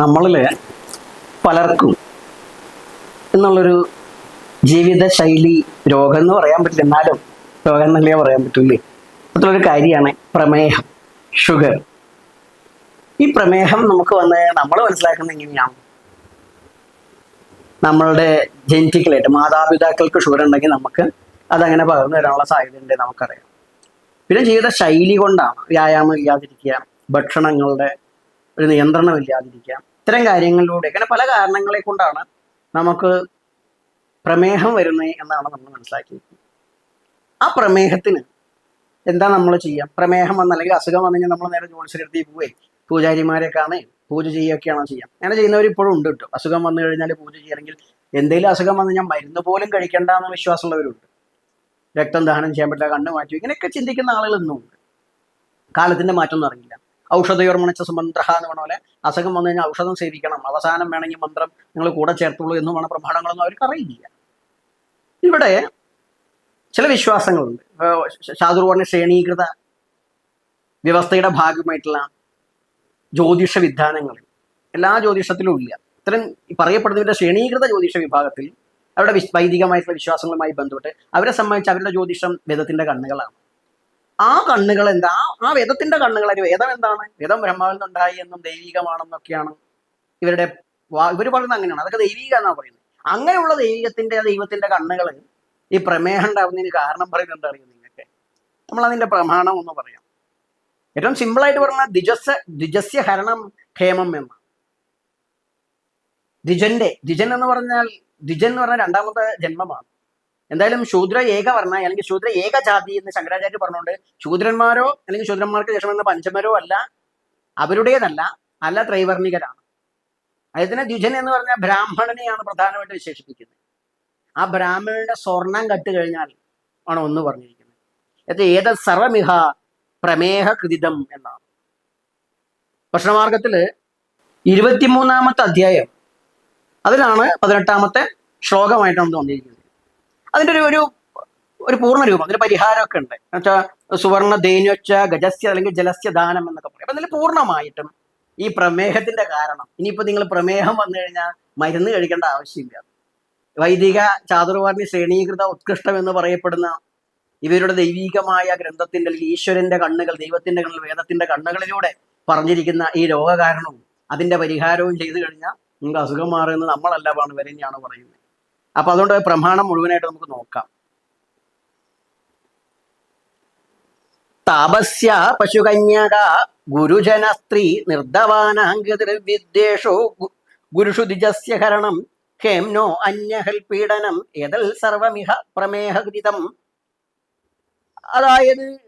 നമ്മളിൽ പലർക്കും എന്നുള്ളൊരു ജീവിത ശൈലി രോഗം എന്ന് പറയാൻ പറ്റില്ല. എന്നാലും രോഗം എന്നല്ലേ പറയാൻ പറ്റൂല്ലേ? അതുള്ളൊരു കാര്യമാണ് പ്രമേഹം ഷുഗർ. ഈ പ്രമേഹം നമുക്ക് വന്ന് നമ്മൾ മനസ്സിലാക്കുന്നത് എങ്ങനെയാണ്? നമ്മളുടെ ജനറ്റിക്കലായിട്ട് മാതാപിതാക്കൾക്ക് ഷുഗർ ഉണ്ടെങ്കിൽ നമുക്ക് അതങ്ങനെ പകർന്നു വരാനുള്ള സാധ്യത സാധ്യതയുണ്ട് നമുക്കറിയാം. പിന്നെ ജീവിത ശൈലി കൊണ്ടാണ് വ്യായാമം ഇല്ലാതിരിക്കുക ഭക്ഷണങ്ങളുടെ ഒരു നിയന്ത്രണം ഇല്ലാതിരിക്കുക ഇത്തരം കാര്യങ്ങളിലൂടെ അങ്ങനെ പല കാരണങ്ങളെ കൊണ്ടാണ് നമുക്ക് പ്രമേഹം വരുന്നത് എന്നാണ് നമ്മൾ മനസ്സിലാക്കിയിരിക്കുന്നത്. ആ പ്രമേഹത്തിന് എന്താ നമ്മൾ ചെയ്യാം? പ്രമേഹം വന്ന അല്ലെങ്കിൽ അസുഖം വന്നു കഴിഞ്ഞാൽ നമ്മൾ നേരെ ജോലിശ്രീ പോവുകയും പൂജാരിമാരെ കാണേ പൂജ ചെയ്യുകയൊക്കെയാണോ ചെയ്യാം. അങ്ങനെ ചെയ്യുന്നവർ ഇപ്പോഴും ഉണ്ട് കേട്ടോ. അസുഖം വന്നു കഴിഞ്ഞാൽ പൂജ ചെയ്യണമെങ്കിൽ എന്തെങ്കിലും അസുഖം വന്നു കഴിഞ്ഞാൽ മരുന്ന് പോലും കഴിക്കേണ്ട എന്ന് വിശ്വാസമുള്ളവരുണ്ട്. രക്തം ദഹനം ചെയ്യാൻ പറ്റില്ല കണ്ണ് മാറ്റി ഇങ്ങനെയൊക്കെ ചിന്തിക്കുന്ന ആളുകൾ ഇന്നും ഉണ്ട് കാലത്തിന്റെ മാറ്റമൊന്നും അറിയില്ല. ഔഷധയോർമണിച്ച സുമന്ത്ര എന്ന് പറഞ്ഞ പോലെ അസുഖം വന്നു കഴിഞ്ഞാൽ ഔഷധം സേവിക്കണം. അവസാനം വേണമെങ്കിൽ മന്ത്രം നിങ്ങൾ കൂടെ ചേർത്തുള്ളൂ എന്നുമാണ് പ്രമാണങ്ങളൊന്നും അവർക്ക് അറിയില്ല. ഇവിടെ ചില വിശ്വാസങ്ങളുണ്ട്. ശാതുർവർണ ശ്രേണീകൃത വ്യവസ്ഥയുടെ ഭാഗമായിട്ടുള്ള ജ്യോതിഷ വിധാനങ്ങൾ. എല്ലാ ജ്യോതിഷത്തിലും ഇല്ല. ഇത്തരം ഈ പറയപ്പെടുന്നതിന്റെ ശ്രേണീകൃത ജ്യോതിഷ വിഭാഗത്തിൽ അവരുടെ വൈദികമായിട്ടുള്ള വിശ്വാസങ്ങളുമായി ബന്ധപ്പെട്ട് അവരെ സംബന്ധിച്ച് അവരുടെ ജ്യോതിഷം വേദത്തിന്റെ കണ്ണുകളാണ്. ആ കണ്ണുകൾ എന്താ? ആ- വേദത്തിന്റെ കണ്ണുകൾ ഒരു വേദം എന്താണ്? വേദം ബ്രഹ്മാവിൽ നിന്നുണ്ടായി എന്നും ദൈവികമാണെന്നൊക്കെയാണ് ഇവരുടെ ഇവർ പറയുന്നത് അങ്ങനെയാണ്. അതൊക്കെ ദൈവിക എന്നാണ് പറയുന്നത്. അങ്ങനെയുള്ള ദൈവികത്തിന്റെ ദൈവത്തിന്റെ കണ്ണുകൾ ഈ പ്രമേഹം ഉണ്ടാവുന്നതിന് കാരണം പറയുന്നുണ്ട് അറിയും നിങ്ങൾക്ക് നമ്മൾ അതിന്റെ പ്രമാണം ഒന്ന് പറയാം. ഏറ്റവും സിമ്പിൾ ആയിട്ട് പറഞ്ഞാൽ ദ്വിജസ് ദ്വിജസ്യ ഹരണം ക്ഷേമം എന്ന. ദ്വിജന്റെ ദ്വിജൻ എന്ന് പറഞ്ഞാൽ ദ്വിജൻ എന്ന് പറഞ്ഞാൽ രണ്ടാമത്തെ ജന്മമാണ്. എന്തായാലും ശൂദ്ര ഏകവർണ അല്ലെങ്കിൽ ശൂദ്ര ഏകജാതി എന്ന് ശങ്കരാചാര്യ പറഞ്ഞുകൊണ്ട് ശൂദ്രന്മാരോ അല്ലെങ്കിൽ ശൂദ്രന്മാർക്ക് ശേഷം വന്ന പഞ്ചമരോ അല്ല അവരുടേതല്ല അല്ല ത്രൈവർണികരാണ്. അതിന് ദ്വിജൻ എന്ന് പറഞ്ഞ ബ്രാഹ്മണനെയാണ് പ്രധാനമായിട്ട് വിശേഷിപ്പിക്കുന്നത്. ആ ബ്രാഹ്മണന്റെ സ്വർണം കട്ട് കഴിഞ്ഞാൽ ആണ് ഒന്ന് പറഞ്ഞിരിക്കുന്നത്. ഇത് ഏത സർവമിഹ പ്രമേഹ കൃതിതം എന്നാണ്. ഭക്ഷണമാർഗത്തിൽ ഇരുപത്തിമൂന്നാമത്തെ അധ്യായം അതിലാണ് പതിനെട്ടാമത്തെ ശ്ലോകമായിട്ടാണ് തോന്നിയിരിക്കുന്നത്. അതിന്റെ ഒരു ഒരു ഒരു പൂർണ രൂപം അതിന് പരിഹാരമൊക്കെ ഉണ്ട്. എന്നുവെച്ചാൽ സുവർണ ധേനുവച്ച ഗജസ്യ അല്ലെങ്കിൽ ജലസ്യ ദാനം എന്നൊക്കെ പറയും. അപ്പൊ അതിൽ പൂർണമായിട്ടും ഈ പ്രമേഹത്തിന്റെ കാരണം ഇനിയിപ്പോ നിങ്ങൾ പ്രമേഹം വന്നു കഴിഞ്ഞാൽ മരുന്ന് കഴിക്കേണ്ട ആവശ്യമില്ല. വൈദിക ചാതുർവർണി ശ്രേണീകൃത ഉത്കൃഷ്ടം എന്ന് പറയപ്പെടുന്ന ഇവരുടെ ദൈവീകമായ ഗ്രന്ഥത്തിന്റെ അല്ലെങ്കിൽ ഈശ്വരന്റെ കണ്ണുകൾ ദൈവത്തിന്റെ കണ്ണുകൾ വേദത്തിന്റെ കണ്ണുകളിലൂടെ പറഞ്ഞിരിക്കുന്ന ഈ രോഗകാരണവും അതിന്റെ പരിഹാരവും ചെയ്തു കഴിഞ്ഞാൽ നിങ്ങൾക്ക് അസുഖം മാറുന്നത് നമ്മളല്ല പാണ് വരെയാണ് പറയുന്നത്. അപ്പൊ അതുകൊണ്ട് പ്രമാണം മുഴുവനായിട്ട് നമുക്ക് നോക്കാം. താപസ്യ പശുകന്യക ഗുരുജന സ്ത്രീ നിർദ്ധവാനാംഗതിർവിദ്വേഷോ ഗുരുഷു ദ്വിജസ്യ ഹരണം ഹേംനോ അന്യഹൽ പീഡനം ഏതൽ സർവമിഹ പ്രമേഹകൃതം അതായത്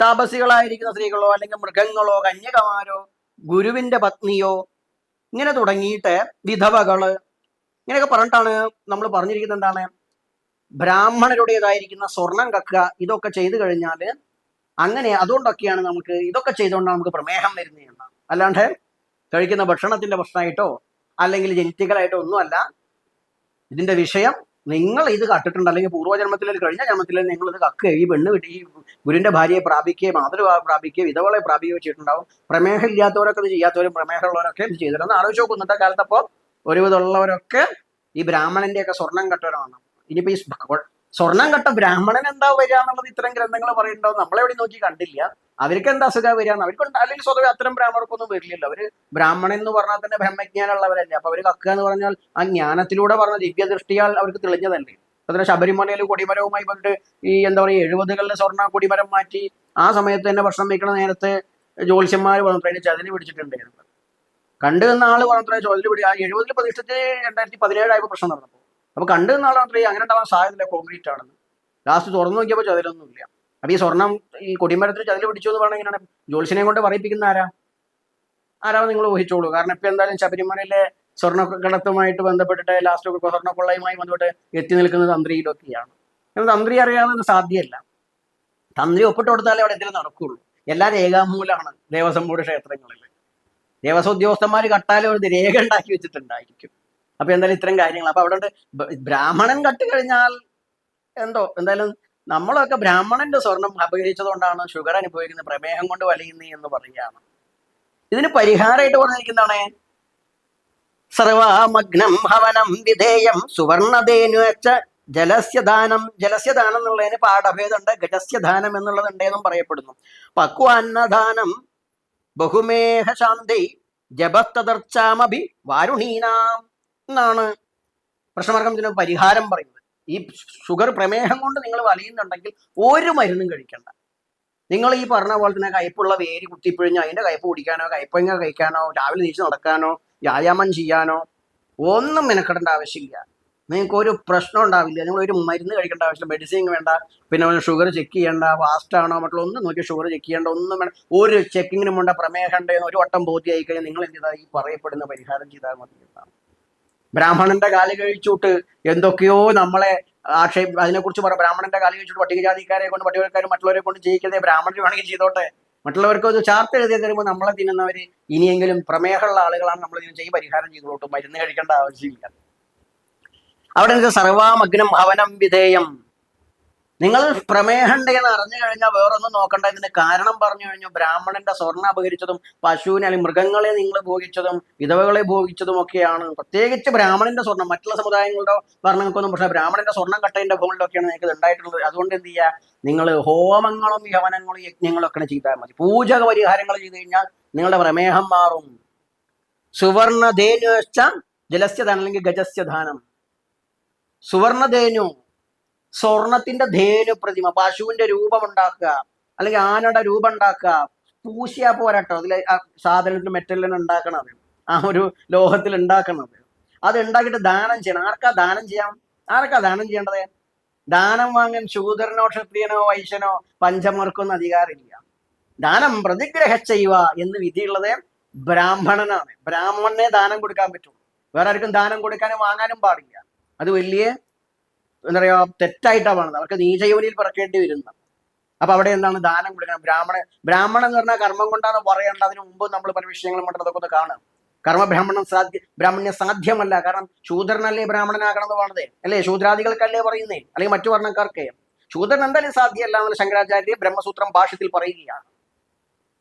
താപസികളായിരിക്കുന്ന സ്ത്രീകളോ അല്ലെങ്കിൽ മൃഗങ്ങളോ കന്യകമാരോ ഗുരുവിന്റെ പത്നിയോ ഇങ്ങനെ തുടങ്ങിയിട്ട് വിധവകൾ ഇങ്ങനെയൊക്കെ പറഞ്ഞിട്ടാണ് നമ്മൾ പറഞ്ഞിരിക്കുന്നത് എന്താണ്? ബ്രാഹ്മണരുടേതായിരിക്കുന്ന സ്വർണം കക്കുക ഇതൊക്കെ ചെയ്തു കഴിഞ്ഞാൽ അങ്ങനെ അതുകൊണ്ടൊക്കെയാണ് നമുക്ക് ഇതൊക്കെ ചെയ്തുകൊണ്ടാണ് നമുക്ക് പ്രമേഹം വരുന്നത് എന്നാണ്. അല്ലാണ്ട് കഴിക്കുന്ന ഭക്ഷണത്തിന്റെ പ്രശ്നമായിട്ടോ അല്ലെങ്കിൽ ജനറ്റിക്കലായിട്ടോ ഒന്നുമല്ല. ഇതിന്റെ വിഷയം നിങ്ങൾ ഇത് കട്ടിട്ടുണ്ട്. അല്ലെങ്കിൽ പൂർവജന്മത്തിൽ കഴിഞ്ഞ ജന്മത്തിൽ നിങ്ങൾ ഇത് കക്ക് ഈ പെണ്ണ് കിട്ടി ഈ ഗുരുവിന്റെ ഭാര്യയെ പ്രാപിക്കുകയും മാതൃ പ്രാപിക്കുകയും വിധവളെ പ്രാപിക്കുകയും ചെയ്തിട്ടുണ്ടാവും. പ്രമേഹം ഇല്ലാത്തവരൊക്കെ ഇത് ചെയ്യാത്തവരും പ്രമേഹമുള്ളവരൊക്കെ ഇത് ചെയ്തിട്ടുണ്ട്. ആലോചിച്ച് നോക്കും ഇന്നത്തെ കാലത്ത് അപ്പോൾ ഒരുവിധമുള്ളവരൊക്കെ ഈ ബ്രാഹ്മണന്റെ ഒക്കെ സ്വർണം കെട്ടവരാണ്. ഇനിയിപ്പോ ഈ സ്വർണം കെട്ട ബ്രാഹ്മണൻ എന്താ വരിക എന്നുള്ളത് ഇത്തരം ഗ്രന്ഥങ്ങൾ പറയുന്നുണ്ടാവും നമ്മളെവിടെ നോക്കി കണ്ടില്ല. അവർക്ക് എന്താ അസുഖം വരിക അവർക്ക് അല്ലെങ്കിൽ സ്വതവേ അത്തരം ബ്രാഹ്മണർക്കൊന്നും വരില്ലല്ലോ. അവർ ബ്രാഹ്മണൻ എന്ന് പറഞ്ഞാൽ തന്നെ ബ്രഹ്മജ്ഞാനുള്ളവരല്ലേ അപ്പൊ അവർ കക്കുക എന്ന് പറഞ്ഞാൽ ആ ജ്ഞാനത്തിലൂടെ പറഞ്ഞ ദിവ്യദൃഷ്ടിയാൽ അവർക്ക് തെളിഞ്ഞതല്ലേ. അതിന് ശബരിമലയിൽ കൊടിമരവുമായി ബന്ധപ്പെട്ട് ഈ എന്താ പറയുക എഴുപതുകളിലെ സ്വർണ കൊടിമരം മാറ്റി ആ സമയത്ത് തന്നെ ഭക്ഷണം വയ്ക്കണ നേരത്തെ ജ്യോത്സ്യന്മാർ പറഞ്ഞിട്ട് ചതിന് പിടിച്ചിട്ടുണ്ടായിരുന്നു. കണ്ടു നിന്ന ആൾ മാത്രമേ ചോദ്യത്തിൽ പിടി ആ എഴുപതിൽ പ്രതിഷ്ഠിച്ച് രണ്ടായിരത്തി പതിനേഴായപ്പോൾ പ്രശ്നം നടന്നപ്പോൾ അപ്പൊ കണ്ടു നിന്ന ആൾ മാത്രമേ അങ്ങനെ ഉണ്ടാവാൻ സാധ്യതയില്ല കോൺക്രീറ്റ് ആണെന്ന്. ലാസ്റ്റ് തുറന്നു നോക്കിയപ്പോൾ ചതിലൊന്നുമില്ല. അപ്പൊ ഈ സ്വർണം ഈ കൊടിമരത്തിൽ ചതിൽ പിടിച്ചു എന്ന് പറഞ്ഞാൽ എങ്ങനെയാണ്? ജ്യോത്സ്യനെ കൊണ്ട് പറയിപ്പിക്കുന്ന ആരാ? ആരാ നിങ്ങൾ ഊഹിച്ചോളൂ. കാരണം ഇപ്പൊ എന്തായാലും ശബരിമലയിലെ സ്വർണ കടത്തുമായിട്ട് ബന്ധപ്പെട്ടിട്ട് ലാസ്റ്റ് സ്വർണക്കൊള്ളയുമായി ബന്ധപ്പെട്ട് എത്തി നിൽക്കുന്ന തന്ത്രിയിലൊക്കെയാണ് തന്ത്രി അറിയാവുന്നത് സാധ്യമല്ല. തന്ത്രി ഒപ്പിട്ട് കൊടുത്താലേ അവിടെ എന്തെങ്കിലും നടക്കുള്ളൂ. എല്ലാം രേഖാമൂലമാണ് ദേവസ്വം ബോർഡ് ക്ഷേത്രങ്ങളിൽ. ദേവസ്വം ഉദ്യോഗസ്ഥന്മാർ കട്ടാലും രേഖ ഉണ്ടാക്കി വെച്ചിട്ടുണ്ടായിരിക്കും. അപ്പൊ എന്തായാലും ഇത്തരം കാര്യങ്ങൾ. അപ്പൊ അവിടെ ബ്രാഹ്മണൻ കട്ട് കഴിഞ്ഞാൽ എന്തോ എന്തായാലും നമ്മളൊക്കെ ബ്രാഹ്മണന്റെ സ്വർണം അപഹരിച്ചതുകൊണ്ടാണ് ഷുഗർ അനുഭവിക്കുന്നത് പ്രമേഹം കൊണ്ട് വലയുന്നത് എന്ന് പറയുകയാണ്. ഇതിന് പരിഹാരമായിട്ട് പറഞ്ഞിരിക്കുന്നതാണ്. സർവാമഗ്നം ഹവനം വിധേയം സുവർണതേനു വെച്ച ജലസ്യദാനം ജലസ്യദാനം എന്നുള്ളതിന് പാഠഭേദമുണ്ട് ഗജസ്യദാനം എന്നുള്ളതുണ്ട് എന്നും പറയപ്പെടുന്നു. പക്വാന്നദാനം ബഹുമേഹ ശാന്തൈ ജപത്തതർച്ചാമഭി വാരുണീനാം എന്നാണ് പ്രശ്നമാർഗം ഇതിന് പരിഹാരം പറയുന്നത്. ഈ ഷുഗർ പ്രമേഹം കൊണ്ട് നിങ്ങൾ വലയുന്നുണ്ടെങ്കിൽ ഒരു മരുന്നും കഴിക്കണ്ട. നിങ്ങൾ ഈ പറഞ്ഞ പോലെ തന്നെ കയ്പുള്ള വേര് കുത്തിപ്പിഴിഞ്ഞ് അതിന്റെ കയ്പ് കുടിക്കാനോ കയ്പങ്ങ കഴിക്കാനോ രാവിലെ തിരിച്ച് നടക്കാനോ വ്യായാമം ചെയ്യാനോ ഒന്നും മെനക്കെടേണ്ട ആവശ്യമില്ല. നിങ്ങൾക്ക് ഒരു പ്രശ്നം ഉണ്ടാവില്ല. നിങ്ങൾ ഒരു മരുന്ന് കഴിക്കേണ്ട ആവശ്യമില്ല. മെഡിസിൻ വേണ്ട. പിന്നെ ഷുഗർ ചെക്ക് ചെയ്യേണ്ട. ഫാസ്റ്റ് ആണോ മറ്റുള്ള ഒന്നും നോക്കി ഷുഗർ ചെക്ക് ചെയ്യേണ്ട. ഒന്നും വേണ്ട. ഒരു ചെക്കിങ്ങിനും വേണ്ട. പ്രമേഹം ഉണ്ടെന്ന് ഒരു വട്ടം ബോധ്യമായി കഴിഞ്ഞാൽ നിങ്ങൾ എന്ത് ചെയ്താൽ ഈ പറയപ്പെടുന്ന പരിഹാരം ചെയ്താൽ മതി ബ്രാഹ്മണന്റെ കാൽ കഴിച്ചൂട്ട് എന്തൊക്കെയോ നമ്മളെ ആക്ഷേപ അതിനെക്കുറിച്ച് പറ ബ്രാഹ്മണന്റെ കാൽ കഴിച്ചിട്ട് പട്ടികജാതിക്കാരെ കൊണ്ട് പട്ടികക്കാരും മറ്റുള്ളവരെ കൊണ്ട് ചെയ്യിക്കുന്നത് ബ്രാഹ്മണർ വേണമെങ്കിൽ ചെയ്തോട്ടെ. മറ്റുള്ളവർക്ക് ഒരു ചാർട്ട് എഴുതി തരുമ്പോൾ നമ്മളെ തിന്നുന്നവര് ഇനിയെങ്കിലും പ്രമേഹമുള്ള ആളുകളാണ് നമ്മൾ ഇതിന് ചെയ്ത് പരിഹാരം ചെയ്തോട്ടും. മരുന്ന് കഴിക്കേണ്ട ആവശ്യമില്ല. അവിടെ നിങ്ങൾക്ക് സർവാമഗ്നം ഭവനം വിധേയം. നിങ്ങൾ പ്രമേഹണ്ട് എന്ന് അറിഞ്ഞു കഴിഞ്ഞാൽ വേറൊന്നും നോക്കണ്ട. ഇതിന് കാരണം പറഞ്ഞു കഴിഞ്ഞു. ബ്രാഹ്മണന്റെ സ്വർണ അപഹരിച്ചതും പശുവിനെ അല്ലെങ്കിൽ മൃഗങ്ങളെ നിങ്ങൾ ഭോഗിച്ചതും വിധവകളെ ഭോഗിച്ചതും ഒക്കെയാണ്. പ്രത്യേകിച്ച് ബ്രാഹ്മണന്റെ സ്വർണം മറ്റുള്ള സമുദായങ്ങളുടെ വർണങ്ങൾക്കൊന്നും പക്ഷേ ബ്രാഹ്മണന്റെ സ്വർണം കട്ടതിന്റെ ഭൂമിലൊക്കെയാണ് നിങ്ങൾക്ക് ഉണ്ടായിട്ടുള്ളത്. അതുകൊണ്ട് എന്ത് ചെയ്യുക നിങ്ങൾ ഹോമങ്ങളും യവനങ്ങളും യജ്ഞങ്ങളും ഒക്കെ ചെയ്താൽ മതി. പൂജക പരിഹാരങ്ങൾ ചെയ്ത് കഴിഞ്ഞാൽ നിങ്ങളുടെ പ്രമേഹം മാറും. സുവർണധേനു ജലസ്യദാനം അല്ലെങ്കിൽ ഗജസ്യദാനം സുവർണധേനു സ്വർണത്തിന്റെ ധേനു പ്രതിമ പശുവിന്റെ രൂപം ഉണ്ടാക്കുക അല്ലെങ്കിൽ ആനയുടെ രൂപം ഉണ്ടാക്കുക പൂശിയാ പോരാട്ടോ അതിലെ ആ സാധനത്തിന് മെറ്റലിന് ഉണ്ടാക്കണത് ആ ഒരു ലോഹത്തിൽ ഉണ്ടാക്കണത്. അത് ഉണ്ടാക്കിയിട്ട് ദാനം ചെയ്യണം. ആർക്കാ ദാനം ചെയ്യാം? ആർക്കാ ദാനം ചെയ്യേണ്ടത്? ദാനം വാങ്ങാൻ ശൂദരനോ ക്ഷത്രിയനോ വൈശ്യനോ പഞ്ചമർക്കൊന്നും അധികാരമില്ല. ദാനം പ്രതിഗ്രഹ ചെയ്യുക എന്ന് വിധിയുള്ളത് ബ്രാഹ്മണനാണ്. ബ്രാഹ്മണനെ ദാനം കൊടുക്കാൻ പറ്റുള്ളൂ. വേറെ ആർക്കും ദാനം കൊടുക്കാനും വാങ്ങാനും പാടില്ല. അത് വലിയ എന്താ പറയാ തെറ്റായിട്ടാണ് പറഞ്ഞത്. അവർക്ക് നീചയോനിയിൽ പിറക്കേണ്ടി വരുന്നത് അപ്പൊ അവിടെ എന്താണ്? ദാനം കൊടുക്കണം. ബ്രാഹ്മണ ബ്രാഹ്മണൻ എന്ന് പറഞ്ഞാൽ കർമ്മം കൊണ്ടാണ് പറയേണ്ടത്. അതിന് മുമ്പ് നമ്മൾ പല വിഷയങ്ങളും കൊണ്ട് അതൊക്കെ ഒന്ന് കാണാം കർമ്മ ബ്രാഹ്മണൻ സാധ്യ ബ്രാഹ്മണ്യ സാധ്യമല്ല. കാരണം ശൂദ്രനല്ലേ ബ്രാഹ്മണനാകണം എന്ന് പറഞ്ഞതേ? അല്ലേ? ശൂദ്രാദികൾക്കല്ലേ പറയുന്നേ? അല്ലെങ്കിൽ മറ്റു വർണക്കാർക്കേ? ശൂദ്രൻ എന്തായാലും സാധ്യമല്ല എന്നുള്ള ശങ്കരാചാര്യ ബ്രഹ്മസൂത്രം ഭാഷത്തിൽ പറയുകയാണ്.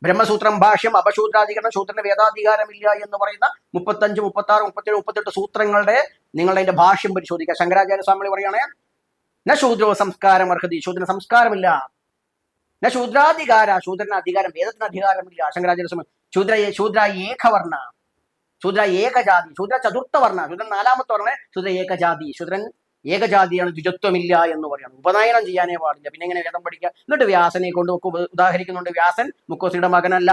ബ്രഹ്മസൂത്രം ഭാഷ്യം അപശൂദ്രാധികരണം ശൂദ്രന് വേദാധികാരമില്ല എന്ന് പറയുന്ന മുപ്പത്തഞ്ച് മുപ്പത്തി ആറ് മുപ്പത്തേഴ് മുപ്പത്തെട്ട് സൂത്രങ്ങളുടെ നിങ്ങളുടെ അതിന്റെ ഭാഷ്യം പരിശോധിക്കുക. ശങ്കരാചാര്യ സ്വാമി പറയുകയാണെ ന ശൂദ്രോ സംസ്കാരം അർഹതി ശൂദ്രന് സംസ്കാരമില്ല. ന ശൂദ്രാധികാര ശൂദ്രന് അധികാരം വേദത്തിന് അധികാരമില്ല. ശങ്കരാചാര്യ സ്വാമി ശൂദ്ര ശൂദ്ര ഏകവർണ ശൂദ്ര ഏകജാതി ശൂദ്ര ചതുർത്ഥ വർണ ശൂദ്രൻ നാലാമത്തെ വർണ ശൂദ്ര ഏകജാതി ശൂദ്രൻ ഏകജാതിയാണ് ദ്വിജത്വമില്ല എന്ന് പറയണം. ഉപനയനം ചെയ്യാനേ പാടില്ല. പിന്നെ എങ്ങനെ വേദം പഠിക്കുക എന്നിട്ട് വ്യാസനെ കൊണ്ട് ഉദാഹരിക്കുന്നുണ്ട് വ്യാസൻ മുക്കോസിയുടെ മകനല്ല.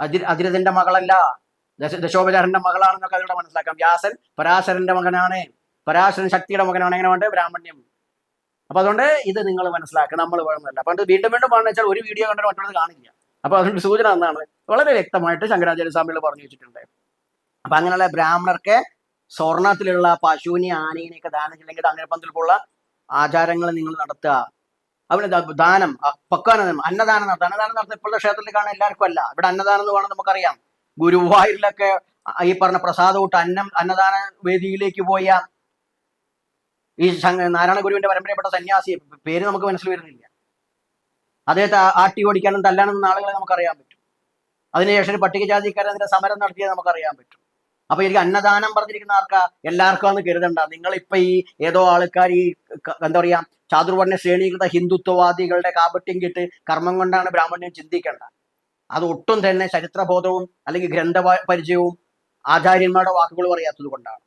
അതിർ അതിരഥന്റെ മകളല്ല. ദശ ദശോപചാരന്റെ മകളാണെന്നൊക്കെ അതിലൂടെ മനസ്സിലാക്കാം. വ്യാസൻ പരാശരന്റെ മകനാണ്. പരാശരൻ ശക്തിയുടെ മകനാണ്. എങ്ങനെ വേണ്ടത് ബ്രാഹ്മണ്യം. അപ്പൊ അതുകൊണ്ട് ഇത് നിങ്ങൾ മനസ്സിലാക്കുക. നമ്മൾ വേണമെന്നല്ല. അപ്പൊ വീണ്ടും വീണ്ടും പറഞ്ഞു വെച്ചാൽ ഒരു വീഡിയോ കണ്ടിട്ട് മറ്റുള്ളത് കാണില്ല. അപ്പൊ അതുകൊണ്ട് സൂചന എന്നാണ് വളരെ വ്യക്തമായിട്ട് ശങ്കരാചാര്യ സ്വാമികൾ പറഞ്ഞു വെച്ചിട്ടുണ്ട്. അപ്പൊ അങ്ങനെയുള്ള ബ്രാഹ്മണർക്ക് സ്വർണത്തിലുള്ള പശുവിനെ ആനയിനെയൊക്കെ ദാനം ചെയ്യണമെങ്കിൽ അങ്ങനെ പോലുള്ള ആചാരങ്ങൾ നിങ്ങൾ നടത്തുക. അവന് ദാനം പക്വാനദാനം അന്നദാനം നടത്തുക. അന്നദാനം നടത്തുക ഇപ്പോഴത്തെ ക്ഷേത്രത്തിൽ കാണാൻ എല്ലാവർക്കും അല്ല. ഇവിടെ അന്നദാനം എന്ന് വേണം നമുക്കറിയാം. ഗുരുവായൂരിലൊക്കെ ഈ പറഞ്ഞ പ്രസാദം കൂട്ട് അന്നം അന്നദാന വേദിയിലേക്ക് പോയ ഈ നാരായണ ഗുരുവിന്റെ പരമ്പരപ്പെട്ട സന്യാസി പേര് നമുക്ക് മനസ്സിൽ വരുന്നില്ല. അദ്ദേഹത്തെ ആട്ടി ഓടിക്കാനും തല്ലാനും ആളുകളെ നമുക്കറിയാൻ പറ്റും. അതിനുശേഷം ഒരു പട്ടികജാതിക്കാരതിന്റെ സമരം നടത്തിയത് നമുക്കറിയാൻ പറ്റും. അപ്പൊ എനിക്ക് അന്നദാനം പറഞ്ഞിരിക്കുന്ന ആർക്കാ? എല്ലാവർക്കും അന്ന് കരുതണ്ട. നിങ്ങൾ ഇപ്പൊ ഈ ഏതോ ആൾക്കാർ ഈ എന്താ പറയാ ചാതുർവർണ ശ്രേണീകൃത ഹിന്ദുത്വവാദികളുടെ കാപട്യം കിട്ട് കർമ്മം കൊണ്ടാണ് ബ്രാഹ്മണ്യം ചിന്തിക്കേണ്ട. അത് ഒട്ടും തന്നെ ചരിത്രബോധവും അല്ലെങ്കിൽ ഗ്രന്ഥ പരിചയവും ആചാര്യന്മാരുടെ വാക്കുകൾ പറയാത്തത് കൊണ്ടാണ്.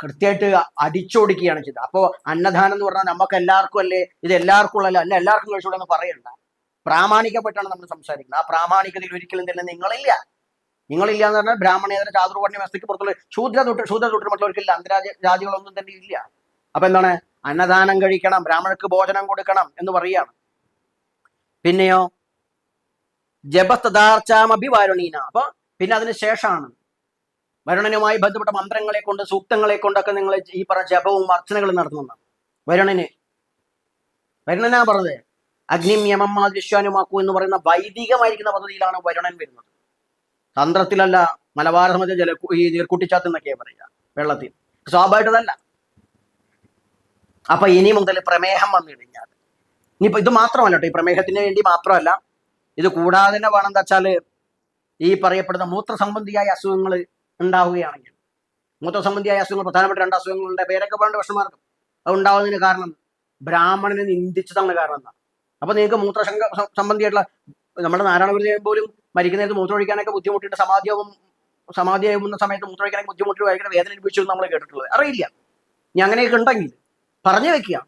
കൃത്യമായിട്ട് അടിച്ചോടിക്കുകയാണ് ചെയ്തത്. അപ്പോ അന്നദാനം എന്ന് പറഞ്ഞാൽ നമുക്ക് എല്ലാവർക്കും അല്ലേ? ഇത് എല്ലാവർക്കും ഉള്ളല്ലോ അല്ല എല്ലാവർക്കും കഴിച്ചുകൂടെ എന്ന് പറയണ്ട. പ്രാമാണികപ്പെട്ടാണ് നമ്മൾ സംസാരിക്കുന്നത്. ആ പ്രാമാണികതയിൽ ഒരിക്കലും തന്നെ നിങ്ങളില്ല. നിങ്ങളില്ല എന്ന് പറഞ്ഞാൽ ബ്രാഹ്മണേതര ചാതുർവർണ വ്യവസ്ഥയ്ക്ക് പുറത്തുള്ള ശൂദ്ര തൊട്ട് ശൂദ്ര തൊട്ട് മറ്റുള്ളവർക്കില്ല. അന്തരാജ ജാതികളൊന്നും തന്നെ ഇല്ല. അപ്പൊ എന്താണ്? അന്നദാനം കഴിക്കണം ബ്രാഹ്മണർക്ക് ഭോജനം കൊടുക്കണം എന്ന് പറയുകയാണ്. പിന്നെയോ? ജപസ്തദാർച്ചാമഭി വാരുണീന. അപ്പൊ പിന്നെ അതിന് ശേഷമാണ്. വരുണനുമായി ബന്ധപ്പെട്ട മന്ത്രങ്ങളെ കൊണ്ട് സൂക്തങ്ങളെ കൊണ്ടൊക്കെ നിങ്ങൾ ഈ പറഞ്ഞ ജപവും അർച്ചനകളും നടത്തുന്നതാണ് വരുണന്. വരുണനാ പറഞ്ഞത്? അഗ്നിം യമം ദൃശ്യാനുമാക്കൂ എന്ന് പറയുന്ന വൈദികമായിരിക്കുന്ന പദ്ധതിയിലാണ് വരുണൻ വരുന്നത്. തന്ത്രത്തിലല്ല മലബാർ സമിതി ജല ഈ നീർക്കുട്ടിച്ചാത്ത് എന്നൊക്കെയാ പറയുക വെള്ളത്തിൽ. സ്വാഭാവികതല്ല അപ്പൊ ഇനി മുതൽ പ്രമേഹം വന്നു കഴിഞ്ഞാൽ ഇനിയിപ്പോ ഇത് മാത്രമല്ല കേട്ടോ ഈ പ്രമേഹത്തിന് വേണ്ടി മാത്രമല്ല ഇത് കൂടാതെ തന്നെ വേണം എന്താ ഈ പറയപ്പെടുന്ന മൂത്ര സംബന്ധിയായ അസുഖങ്ങൾ ഉണ്ടാവുകയാണെങ്കിൽ മൂത്ര സംബന്ധിയായ അസുഖങ്ങൾ പ്രധാനപ്പെട്ട രണ്ട് അസുഖങ്ങളുടെ പേരൊക്കെ വേണ്ട വിഷമാർക്കും അത് ഉണ്ടാവുന്നതിന് കാരണം ബ്രാഹ്മണനെ നിന്ദിച്ചതാണ് കാരണം എന്താ? അപ്പൊ നിങ്ങൾക്ക് മൂത്രശങ്ക സംബന്ധിയായിട്ടുള്ള നമ്മുടെ നാരായണപുരം പോലും മരിക്കുന്നതിന് മൂത്രമൊഴിക്കാനൊക്കെ ബുദ്ധിമുട്ടിട്ട് സമാധിയാവും സമാധിയാവുന്ന സമയത്ത് മൂത്രമൊഴിക്കാനൊക്കെ ബുദ്ധിമുട്ടി ഭയങ്കര വേദന അനുഭവിച്ചു നമ്മൾ കേട്ടിട്ടുള്ളത്. അറിയില്ല. ഞാൻ അങ്ങനെയൊക്കെ ഉണ്ടെങ്കിൽ പറഞ്ഞു വെക്കുക.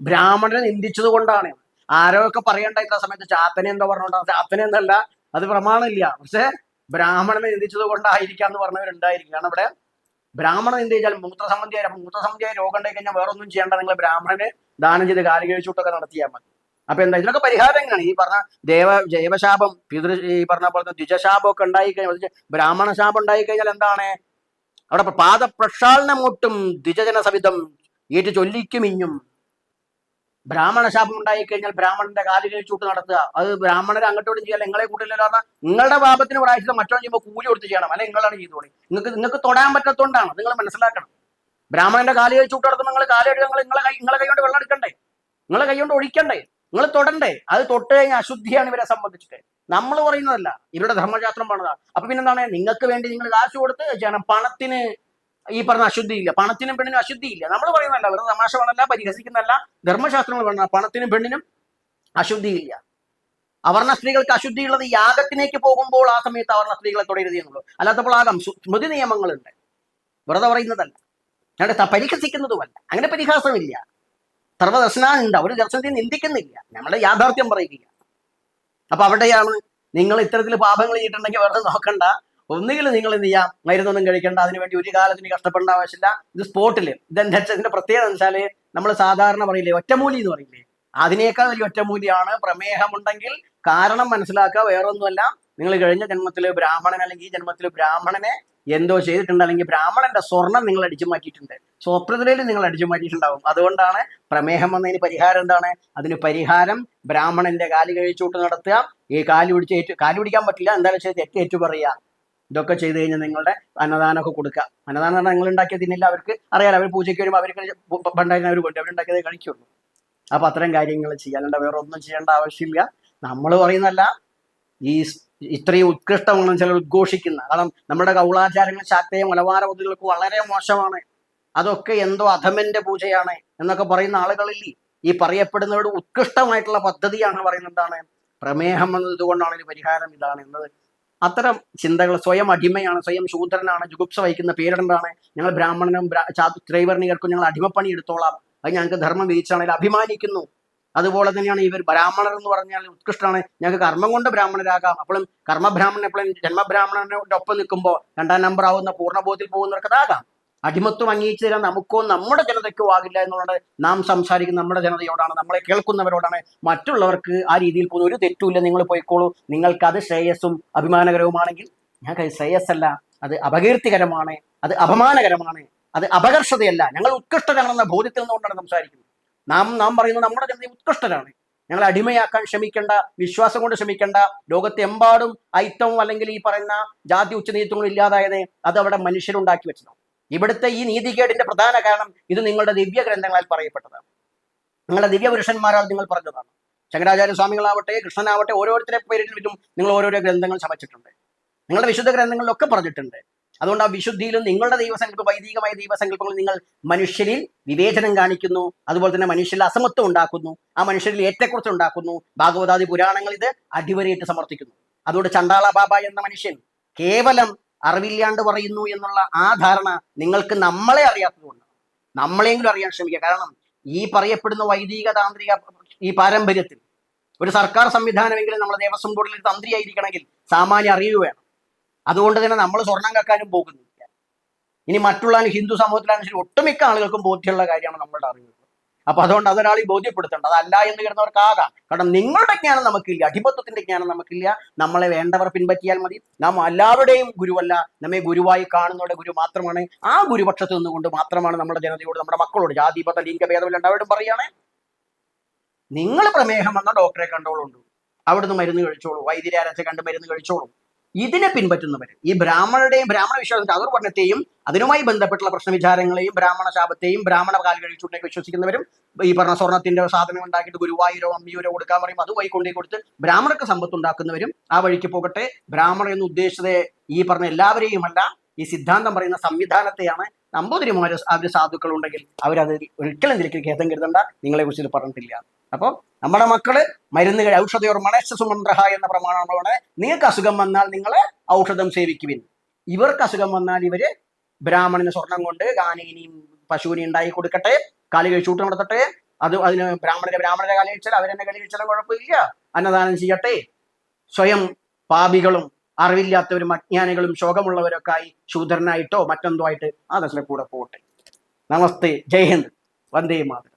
ബ്രാഹ്മണനെ നിന്ദിച്ചത് കൊണ്ടാണ്. ആരോക്കെ പറയണ്ട ഇത്ര സമയത്ത്? ചാത്തനെ എന്താ പറഞ്ഞോണ്ടാ? ചാത്തനെ എന്നല്ല അത് പ്രമാണമില്ല. പക്ഷേ ബ്രാഹ്മണനെ നിന്ദിച്ചത് കൊണ്ടായിരിക്കാം എന്ന് പറഞ്ഞവരുണ്ടായിരിക്കും. കാരണം ഇവിടെ ബ്രാഹ്മണൻ എന്ത് ചെയ്താൽ മൂത്രസംബന്ധിയായ. മൂത്രസംബന്ധിയായ രോഗം ഉണ്ടായി കഴിഞ്ഞാൽ വേറൊന്നും ചെയ്യേണ്ട. നിങ്ങൾ ബ്രാഹ്മണന് ദാനം ചെയ്ത് കാലികഴിച്ചൂട്ടൊക്കെ നടത്തിയാൽ മതി. അപ്പൊ എന്താ? ഇതിനൊക്കെ പരിഹാരം എങ്ങനെയാണ്? ഈ പറഞ്ഞ ദേവ ജൈവശാപം പിതൃ ഈ പറഞ്ഞ പോലെ ദ്വിജശാപം ഒക്കെ ഉണ്ടായി കഴിഞ്ഞാൽ ബ്രാഹ്മണ ശാപം ഉണ്ടായി കഴിഞ്ഞാൽ എന്താണ്? അവിടെ പാദപ്രക്ഷാളനമൊട്ടും ദ്വിജജന സവിധം ഏറ്റു ചൊല്ലിക്കുമിഞ്ഞും ബ്രാഹ്മണ ശാപം ഉണ്ടായി കഴിഞ്ഞാൽ ബ്രാഹ്മണന്റെ കാലുകൾ ചൂട്ട് നടത്തുക. അത് ബ്രാഹ്മണരെ അങ്ങോട്ടും ചെയ്യാൻ നിങ്ങളെ കൂട്ടില്ലല്ലോ പറഞ്ഞാൽ നിങ്ങളുടെ പാപത്തിന് പ്രായത്തിൽ മറ്റോ ചെയ്യുമ്പോൾ കൂലി കൊടുത്ത് ചെയ്യണം. അല്ലെങ്കിൽ നിങ്ങളാണ് ചെയ്തോളി. നിങ്ങൾക്ക് നിങ്ങൾക്ക് തൊടാൻ പറ്റാത്തതുകൊണ്ടാണ് നിങ്ങൾ മനസ്സിലാക്കണം. ബ്രാഹ്മണന്റെ കാലുകൾ ചൂട്ട് നടത്തുമ്പോൾ നിങ്ങൾ കാലെടുക്കുക നിങ്ങൾ നിങ്ങളെ കൈ നിങ്ങളെ കൈ കൊണ്ട് വെള്ളം എടുക്കണ്ടേ? നിങ്ങളെ കൈ കൊണ്ട് ഒഴിക്കണ്ടേ? നിങ്ങൾ തൊടണ്ടേ? അത് തൊട്ട് കഴിഞ്ഞാൽ അശുദ്ധിയാണ് ഇവരെ സംബന്ധിച്ചിട്ട്. നമ്മൾ പറയുന്നതല്ല. ഇവരുടെ ധർമ്മശാസ്ത്രം പറഞ്ഞതാ. അപ്പൊ പിന്നെന്താണ്? നിങ്ങൾക്ക് വേണ്ടി നിങ്ങൾ കാശ് കൊടുത്ത് ചെയ്യണം. പണത്തിന് ഈ പറഞ്ഞ അശുദ്ധി ഇല്ല പണത്തിനും പെണ്ണിനും അശുദ്ധി ഇല്ല നമ്മൾ പറയുന്നതല്ല. വെറുതെ തമാശ പറഞ്ഞല്ല പരിഹസിക്കുന്നതല്ല. ധർമ്മശാസ്ത്രങ്ങൾ പറഞ്ഞ പണത്തിനും പെണ്ണിനും അശുദ്ധി ഇല്ല അവർണ സ്ത്രീകൾക്ക് അശുദ്ധി ഉള്ളത് യാഗത്തിലേക്ക് പോകുമ്പോൾ ആ സമയത്ത് അവർണ സ്ത്രീകളെ തുടരുത് എന്നുള്ളൂ അല്ലാത്തപ്പോൾ ആകാം. സ്മൃതി നിയമങ്ങളുണ്ട്. വെറുതെ പറയുന്നതല്ല. ഞാൻ പരിഹസിക്കുന്നതുമല്ല. അങ്ങനെ പരിഹാസമില്ല. സർവദർശനുണ്ട് അവർ ദർശനത്തെ നിന്ദിക്കുന്നില്ല. നമ്മളെ യാഥാർത്ഥ്യം പറയുക അപ്പൊ അവിടെയാണ് നിങ്ങൾ ഇത്തരത്തിൽ പാപങ്ങൾ ചെയ്തിട്ടുണ്ടെങ്കിൽ വെറുതെ നോക്കണ്ട. ഒന്നുകിൽ നിങ്ങൾ എന്ത് ചെയ്യാം? മരുന്നൊന്നും കഴിക്കേണ്ട. അതിനുവേണ്ടി ഒരു കാലത്തിന് കഷ്ടപ്പെടേണ്ട ആവശ്യമില്ല. ഇത് സ്പോട്ടിൽ ഇതെന്താ ഇതിന്റെ പ്രത്യേകത വെച്ചാൽ നമ്മൾ സാധാരണ പറയില്ലേ ഒറ്റമൂലി എന്ന് പറയില്ലേ? അതിനേക്കാൾ വലിയ ഒറ്റമൂലിയാണ് പ്രമേഹമുണ്ടെങ്കിൽ കാരണം മനസ്സിലാക്കുക വേറൊന്നുമല്ല. നിങ്ങൾ കഴിഞ്ഞ ജന്മത്തിൽ ബ്രാഹ്മണൻ അല്ലെങ്കിൽ ഈ ജന്മത്തിൽ ബ്രാഹ്മണനെ എന്തോ ചെയ്തിട്ടുണ്ട് അല്ലെങ്കിൽ ബ്രാഹ്മണന്റെ സ്വർണം നിങ്ങൾ അടിച്ചു മാറ്റിയിട്ടുണ്ട്. സ്വപ്നത്തിലേൽ നിങ്ങൾ അടിച്ചു മാറ്റിയിട്ടുണ്ടാവും. അതുകൊണ്ടാണ് പ്രമേഹം വന്നതിന് പരിഹാരം എന്താണ്? അതിന് പരിഹാരം ബ്രാഹ്മണന്റെ കാൽ കഴിച്ചൂട്ട് നടത്തുക. ഈ കാലി പിടിച്ച് ഏറ്റു കാൽ പിടിക്കാൻ പറ്റില്ല. എന്തായാലും ചെയ്ത് തെറ്റ് ഏറ്റു പറയുക. ഇതൊക്കെ ചെയ്ത് കഴിഞ്ഞാൽ നിങ്ങളുടെ അന്നദാനമൊക്കെ കൊടുക്കുക. അന്നദാനം പറഞ്ഞാൽ നിങ്ങൾ ഉണ്ടാക്കിയ തിന്നില്ല അവർക്ക് അറിയാലോ അവർ പൂജയ്ക്ക് വരുമ്പോൾ അവർക്ക് പണ്ടായിരുന്ന അവർ കൊണ്ട് അവരുണ്ടാക്കിയതേ കഴിക്കുള്ളൂ. അപ്പൊ അത്തരം കാര്യങ്ങൾ ചെയ്യാനുണ്ട്. വേറെ ഒന്നും ചെയ്യേണ്ട ആവശ്യമില്ല. നമ്മൾ പറയുന്നല്ല ഈ ഇത്രയും ഉത്കൃഷ്ടമാണ് ചിലർ ഉദ്ഘോഷിക്കുന്ന. കാരണം നമ്മുടെ കൗളാചാരങ്ങൾ ശാക്തയ മലബാര പൊതുകൾക്ക് വളരെ മോശമാണ്. അതൊക്കെ എന്തോ അധമന്റെ പൂജയാണ് എന്നൊക്കെ പറയുന്ന ആളുകളില്ലേ ഈ പറയപ്പെടുന്നവരുടെ ഉത്കൃഷ്ടമായിട്ടുള്ള പദ്ധതിയാണ് പറയുന്നത് എന്താണ്? പ്രമേഹം എന്നതുകൊണ്ടാണ് ഇതിന് പരിഹാരം ഇതാണ് എന്നത്. അത്തരം ചിന്തകൾ സ്വയം അടിമയാണ് സ്വയം ശൂദ്രനാണ് ജുഗുപ്സ വഹിക്കുന്ന പേരിടണ്ടാണ് ഞങ്ങൾ ബ്രാഹ്മണനും ത്രൈവർണികർക്കും ഞങ്ങൾ അടിമപ്പണി എടുത്തോളാം അത് ഞങ്ങൾക്ക് ധർമ്മം വിധിച്ചാണെങ്കിൽ അഭിമാനിക്കുന്നു. അതുപോലെ തന്നെയാണ് ഇവർ ബ്രാഹ്മണർ എന്ന് പറഞ്ഞാൽ ഉത്കൃഷ്ടമാണ് ഞങ്ങൾക്ക് കർമ്മം കൊണ്ട് ബ്രാഹ്മണരാകാം. അപ്പോഴും കർമ്മബ്രാഹ്മണൻ എപ്പോഴും ജന്മബ്രാഹ്മണന്റെ ഒപ്പം നിൽക്കുമ്പോൾ രണ്ടാം നമ്പർ ആവുന്ന പൂർണബോധത്തിൽ പോകുന്നവർക്ക് അതാകാം. അടിമത്വം അംഗീകരിച്ചു തരാൻ നമുക്കോ നമ്മുടെ ജനതയ്ക്കോ ആകില്ല എന്നുള്ളത് നാം സംസാരിക്കുന്ന നമ്മുടെ ജനതയോടാണ് നമ്മളെ കേൾക്കുന്നവരോടാണ്. മറ്റുള്ളവർക്ക് ആ രീതിയിൽ പോകുന്ന ഒരു തെറ്റുമില്ല. നിങ്ങൾ പോയിക്കോളൂ. അത് ശ്രേയസ്സും അഭിമാനകരവുമാണെങ്കിൽ ഞങ്ങൾക്ക് ശ്രേയസ്സല്ല. അത് അപകീർത്തികരമാണ്. അത് അപമാനകരമാണ്. അത് അപകർഷതയല്ല. ഞങ്ങൾ ഉത്കൃഷ്ടരാണെന്ന ബോധ്യത്തിൽ നിന്നുകൊണ്ടാണ് സംസാരിക്കുന്നത്. നാം നാം പറയുന്നത് നമ്മുടെ ജനത ഉത്കൃഷ്ടരാണ്. ഞങ്ങൾ അടിമയാക്കാൻ ശ്രമിക്കേണ്ട വിശ്വാസം കൊണ്ട് ശ്രമിക്കേണ്ട ലോകത്തെമ്പാടും ഐത്തവും അല്ലെങ്കിൽ ഈ പറയുന്ന ജാതി ഉച്ചനീതിത്വങ്ങളും ഇല്ലാതായത് അത് അവിടെ മനുഷ്യരുണ്ടാക്കി വെച്ചതാണ്. ഇവിടുത്തെ ഈ നീതികേടിന്റെ പ്രധാന കാരണം ഇത് നിങ്ങളുടെ ദിവ്യ ഗ്രന്ഥങ്ങളാൽ പറയപ്പെട്ടതാണ്. നിങ്ങളുടെ ദിവ്യ പുരുഷന്മാരാൽ നിങ്ങൾ പറഞ്ഞതാണ്. ശങ്കരാചാര്യ സ്വാമികളാവട്ടെ കൃഷ്ണനാവട്ടെ ഓരോരുത്തരെ പേരിലും നിങ്ങൾ ഓരോരോ ഗ്രന്ഥങ്ങൾ ചമച്ചിട്ടുണ്ട് നിങ്ങളുടെ വിശുദ്ധ ഗ്രന്ഥങ്ങളിലൊക്കെ പറഞ്ഞിട്ടുണ്ട്. അതുകൊണ്ട് ആ വിശുദ്ധിയിലും നിങ്ങളുടെ ദൈവസങ്കല്പ വൈദികമായ ദൈവസങ്കല്പങ്ങൾ നിങ്ങൾ മനുഷ്യരിൽ വിവേചനം കാണിക്കുന്നു. അതുപോലെ തന്നെ മനുഷ്യരിൽ അസമത്വം ഉണ്ടാക്കുന്നു. ആ മനുഷ്യരിൽ ഏറ്റക്കുറച്ച് ഉണ്ടാക്കുന്നു. ഭാഗവതാദി പുരാണങ്ങൾ ഇത് അടിവരയിട്ട് സമർത്ഥിക്കുന്നു. അതുകൊണ്ട് ചണ്ടാള ബാബ എന്ന മനുഷ്യൻ കേവലം അറിവില്ലാണ്ട് പറയുന്നു എന്നുള്ള ആ ധാരണ നിങ്ങൾക്ക് നമ്മളെ അറിയാത്തതുകൊണ്ടാണ്. നമ്മളെങ്കിലും അറിയാൻ ശ്രമിക്കുക. കാരണം ഈ പറയപ്പെടുന്ന വൈദിക താന്ത്രിക ഈ പാരമ്പര്യത്തിൽ ഒരു സർക്കാർ സംവിധാനമെങ്കിലും നമ്മൾ ദേവസ്വം ബോർഡിൽ തന്ത്രിയായിരിക്കണമെങ്കിൽ സാമാന്യ അറിവ് വേണം അതുകൊണ്ട് തന്നെ നമ്മൾ സ്വർണം കക്കാനും പോകുന്നില്ല. ഇനി മറ്റുള്ള ഹിന്ദു സമൂഹത്തിലാണ് ശരി ഒട്ടുമിക്ക ആളുകൾക്കും ബോധ്യമുള്ള കാര്യമാണ് നമ്മളുടെ അറിവ്. അപ്പൊ അതുകൊണ്ട് അതൊരാളെ ബോധ്യപ്പെടുത്തേണ്ടത്. അതല്ല എന്ന് കരുന്നവർക്കാകാം കാരണം നിങ്ങളുടെ ജ്ഞാനം നമുക്കില്ല അധിപത്യത്തിന്റെ ജ്ഞാനം നമുക്കില്ല. നമ്മളെ വേണ്ടവർ പിൻപറ്റിയാൽ മതി. നാം എല്ലാവരുടെയും ഗുരുവല്ല. നമ്മെ ഗുരുവായി കാണുന്നവരുടെ ഗുരു മാത്രമാണ്. ആ ഗുരുപക്ഷത്ത് നിന്നുകൊണ്ട് മാത്രമാണ് നമ്മുടെ ജനതയോട് നമ്മുടെ മക്കളോട് ജാതിപത ലിംഗഭേദമില്ല അവരോടും പറയുകയാണെ നിങ്ങൾ പ്രമേഹം വന്ന ഡോക്ടറെ കണ്ടോളുണ്ട്. അവിടുന്ന് മരുന്ന് കഴിച്ചോളൂ. വൈദ്യരാരത്തെ കണ്ട് മരുന്ന് കഴിച്ചോളൂ. ഇതിനെ പിൻപറ്റുന്നവർ ഈ ബ്രാഹ്മണരുടെയും ബ്രാഹ്മണ വിശ്വാസ ചാതുർ പഠനത്തെയും അതിനുമായി ബന്ധപ്പെട്ടുള്ള പ്രശ്ന വിചാരങ്ങളെയും ബ്രാഹ്മണ ശാപത്തെയും ബ്രാഹ്മണ കാലുകളിൽ കഴിച്ചുകൊണ്ടൊക്കെ വിശ്വസിക്കുന്നവരും ഈ പറഞ്ഞ സ്വർണത്തിന്റെ സാധനം ഉണ്ടാക്കിയിട്ട് ഗുരുവായൂരോ അമ്മിയൂരോ കൊടുക്കാൻ പറയും. അത് വഴി കൊണ്ടേ കൊടുത്ത് ബ്രാഹ്മണർക്ക് സമ്പത്ത് ഉണ്ടാക്കുന്നവരും ആ വഴിക്ക് പോകട്ടെ. ബ്രാഹ്മണ എന്ന് ഉദ്ദേശിച്ചത് ഈ പറഞ്ഞ എല്ലാവരെയും അല്ല ഈ സിദ്ധാന്തം പറയുന്ന സംവിധാനത്തെയാണ് നമ്പൂതിരിമാര് അവർ സാധുക്കളുണ്ടെങ്കിൽ അവരത് ഒരിക്കലും ഇതിലേക്ക് ഖേദം കരുതണ്ട. നിങ്ങളെ കുറിച്ച് ഇത് പറഞ്ഞിട്ടില്ല. അപ്പോൾ നമ്മുടെ മക്കൾ മരുന്നുകൾ ഔഷധയോർ മണേശ സുമന്ത്രഹ എന്ന പ്രമാണമാണ് നിങ്ങൾക്ക് അസുഖം വന്നാൽ നിങ്ങൾ ഔഷധം സേവിക്കുവിൻ. ഇവർക്ക് അസുഖം വന്നാൽ ഇവർ ബ്രാഹ്മണന് സ്വർണം കൊണ്ട് ഗാനീനിയും പശുവിനെ ഉണ്ടാക്കി കൊടുക്കട്ടെ കാലി കഴിച്ചൂട്ട് നടത്തട്ടെ. അത് അതിന് ബ്രാഹ്മണരെ ബ്രാഹ്മണരെ കാലി കഴിച്ചാൽ അവരെന്നെ കളി കഴിച്ചാലും കുഴപ്പമില്ല. അന്നദാനം ചെയ്യട്ടെ. സ്വയം പാപികളും അറിവില്ലാത്തവരും അജ്ഞാനികളും ശോകമുള്ളവരൊക്കെ ആയി ശൂദ്രനായിട്ടോ മറ്റെന്തോ ആയിട്ട് ആ ദശനെ കൂടെ പോകട്ടെ നമസ്തേ. ജയ് ഹിന്ദ്. വന്ദേ മാതരം.